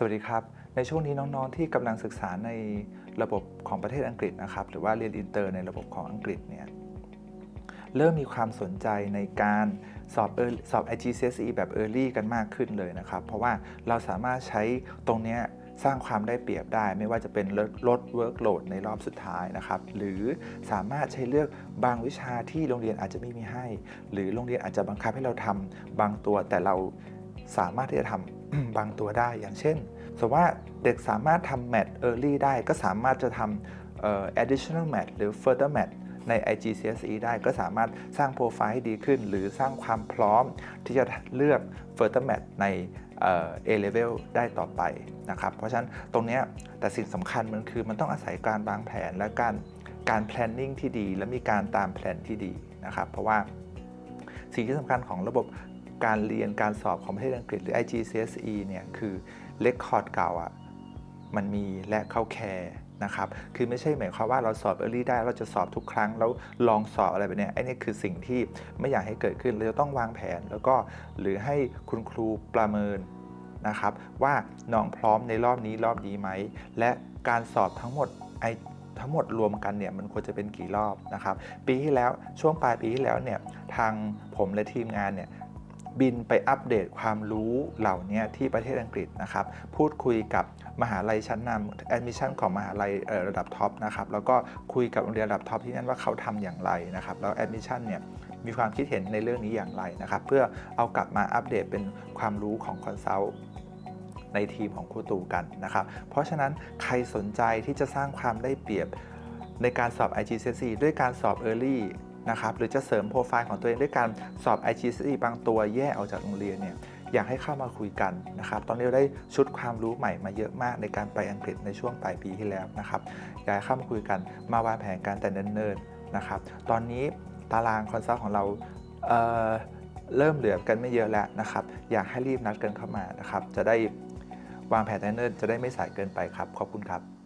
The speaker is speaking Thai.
สวัสดีครับ ในช่วงนี้น้องๆที่กำลังศึกษาในระบบของประเทศอังกฤษนะครับ หรือว่าเรียนอินเตอร์ในระบบของอังกฤษเนี่ยเริ่มมีความสนใจในการสอบ Early- สอบ IGCSE แบบ Early กันมากขึ้นเลยนะครับ เพราะว่าเราสามารถใช้ตรงนี้สร้างความได้เปรียบได้ ไม่ว่าจะเป็นลดลด workload ในรอบสุดท้ายนะครับ หรือสามารถใช้เลือกบางวิชาที่โรงเรียนอาจจะไม่มีให้ หรือโรงเรียนอาจจะบังคับให้เราทำบางตัวแต่เรา สามารถที่จะทำบางตัวได้อย่างเช่นสมมติว่าเด็กสามารถทำ math early ได้ก็สามารถจะทำเอ่อ additional math หรือ further math ใน IGCSE ได้ก็สามารถสร้างโปรไฟล์ให้ดีขึ้น หรือสร้างความพร้อมที่จะเลือก further math ในเอ่อ A level ได้ต่อไปนะครับ เพราะฉะนั้นตรงนี้แต่สิ่งสำคัญมันคือมันต้องอาศัยการวางแผนและการการ planning ที่ดี และมีการตามแผนที่ดีนะครับ เพราะว่าสิ่งที่สำคัญของระบบ การเรียนการสอบของประเทศอังกฤษหรือ IGCSE เนี่ยคือเลคคอร์ดเก่าอะมันมีและเข้าแคร์นะครับ คือไม่ใช่หมายความว่าเราสอบ Early ได้เราจะสอบทุกครั้งแล้วลองสอบอะไรแบบเนี้ยไอ้นี่คือสิ่งที่ไม่อยากให้เกิดขึ้นเราจะต้องวางแผน แล้วก็หรือให้คุณครูประเมินนะครับ ว่าน้องพร้อมในรอบนี้รอบนี้ไหม และการสอบทั้งหมดไอทั้งหมดรวมกันเนี่ยมันควรจะเป็นกี่รอบนะครับ ปีที่แล้วช่วงปลายปีที่แล้วเนี่ยทางผมและทีมงานเนี่ย บินไปอัปเดตความรู้เหล่านี้ที่ประเทศอังกฤษนะครับ พูดคุยกับมหาลัยชั้นนำแอดมิชชั่นของมหาลัยระดับท็อปนะครับ แล้วก็คุยกับโรงเรียนระดับท็อปที่นั่นว่าเขาทำอย่างไรนะครับ แล้วแอดมิชชั่นเนี่ยมีความคิดเห็นในเรื่องนี้อย่างไรนะครับ เพื่อเอากลับมาอัปเดตเป็นความรู้ของคอนซัลท์ในทีมของครูตูกันนะครับ เพราะฉะนั้นใครสนใจที่จะสร้างความได้เปรียบในการสอบ IGCSE ด้วยการสอบ Early นะครับหรือจะเสริมโปรไฟล์ของตัวเองด้วยการสอบ IGCSE บางตัวแยกออกจากโรงเรียนเนี่ยอยากให้เข้ามาคุยกันนะครับตอนนี้เราได้ชุดความรู้ใหม่มาเยอะมากในการไปอังกฤษในช่วงปลายปีที่แล้วนะครับอยากให้เข้ามาคุยกันมาวางแผนการแต่เนิ่นๆนะครับตอนนี้ตารางคอนซัลท์ของเราเเริ่มเหลือกันไม่เยอะแล้วนะครับอยากให้รีบนัดกันเข้ามานะครับจะได้วางแผนแต่เนิ่นจะได้ไม่สายเกินไปครับขอบคุณครับ